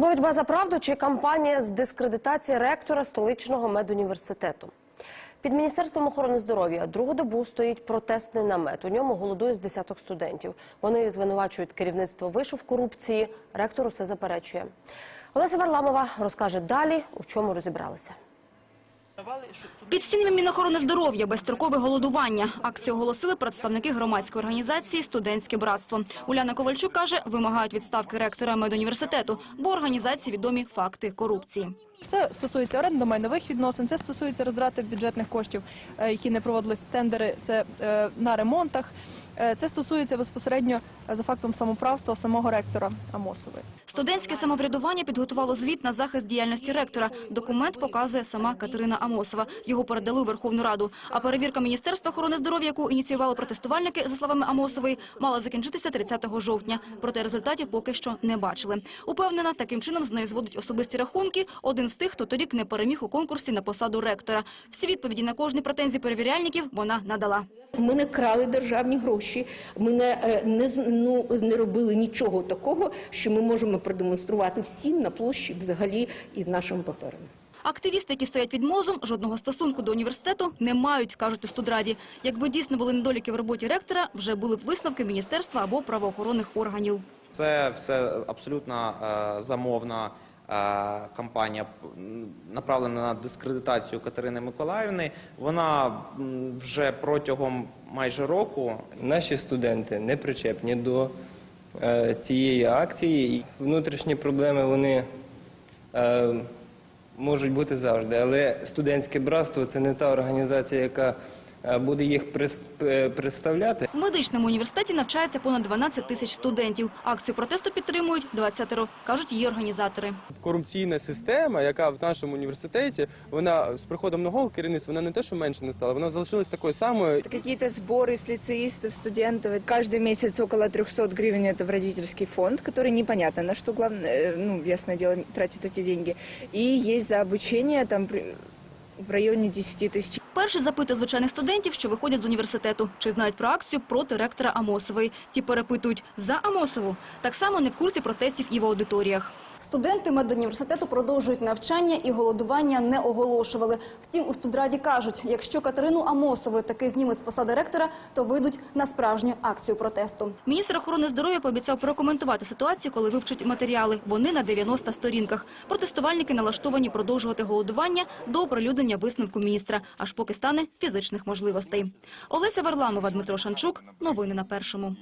Боротьба за правду чи кампанія з дискредитації ректора столичного медуніверситету. Під міністерством охорони здоров'я другу добу стоїть протестний намет. У ньому голодує з десяток студентів. Вони звинувачують керівництво вишу в корупції. Ректор усе заперечує. Олеся Варламова розкаже далі, у чому розібралися. Під стінами Мінохорони здоров'я безстрокове голодування. Акцію оголосили представники громадської організації «Студентське братство». Уляна Ковальчук каже, вимагають відставки ректора медуніверситету, бо організації відомі факти корупції. Це стосується орендно-майнових відносин, це стосується розтрати бюджетних коштів, е, які не проводились тендери. Це е, на ремонтах. Е, Це стосується безпосередньо е, за фактом самоправства самого ректора Амосової. Студентське самоврядування підготувало звіт на захист діяльності ректора. Документ показує сама Катерина Амосова. Його передали у Верховну Раду. А перевірка Міністерства охорони здоров'я, яку ініціювали протестувальники, за словами Амосової, мала закінчитися 30 жовтня. Проте результатів поки що не бачили. Упевнена, таким чином з нею зводить особисті рахунки один з тих, хто торік не переміг у конкурсі на посаду ректора. Всі відповіді на кожні претензії перевіряльників вона надала. Ми не крали державні гроші, ми не, е, не, з- ну, не робили нічого такого, що ми можемо продемонструвати всім на площі взагалі із нашими паперами. Активісти, які стоять під мозом, жодного стосунку до університету не мають, кажуть у студраді. Якби дійсно були недоліки в роботі ректора, вже були б висновки міністерства або правоохоронних органів. Це все абсолютно е, замовна кампанія, направлена на дискредитацію Катерини Миколаївни. Вона вже протягом майже року Наші студенти не причепні до е, цієї акції. Внутрішні проблеми вони е, можуть бути завжди, але студентське братство це не та організація, яка е, буде їх е, представляти В медичному університеті навчається понад 12 тисяч студентів. Акцію протесту підтримують 20 кажуть її організатори. корупційна система, яка в нашому університеті, вона з приходом нового керівництва, вона не те, що менше не стала, вона залишилась такою самою. Какие-то сборы с лицеистов, студентов. Каждый месяц около 300 гривен это в родительский фонд, который непонятно на что, главное, э, ну, ясное дело, тратит эти деньги. И есть за обучение там при- в районі 10 тисяч. Перше запитує звичайних студентів, що виходять з університету, чи знають про акцію проти ректора Амосової. Ті перепитують за Амосову. Так само не в курсі протестів і в аудиторіях. Студенти медуніверситету продовжують навчання і голодування не оголошували. Втім, у студраді кажуть, якщо Катерину Амосову таки знімуть з посади ректора, то вийдуть на справжню акцію протесту. Міністр охорони здоров'я пообіцяв прокоментувати ситуацію, коли вивчать матеріали. Вони на 90 сторінках. Протестувальники налаштовані продовжувати голодування до оприлюднення висновку міністра, аж поки стане фізичних можливостей. Олеся Варламова, Дмитро Шанчук. Новини на першому.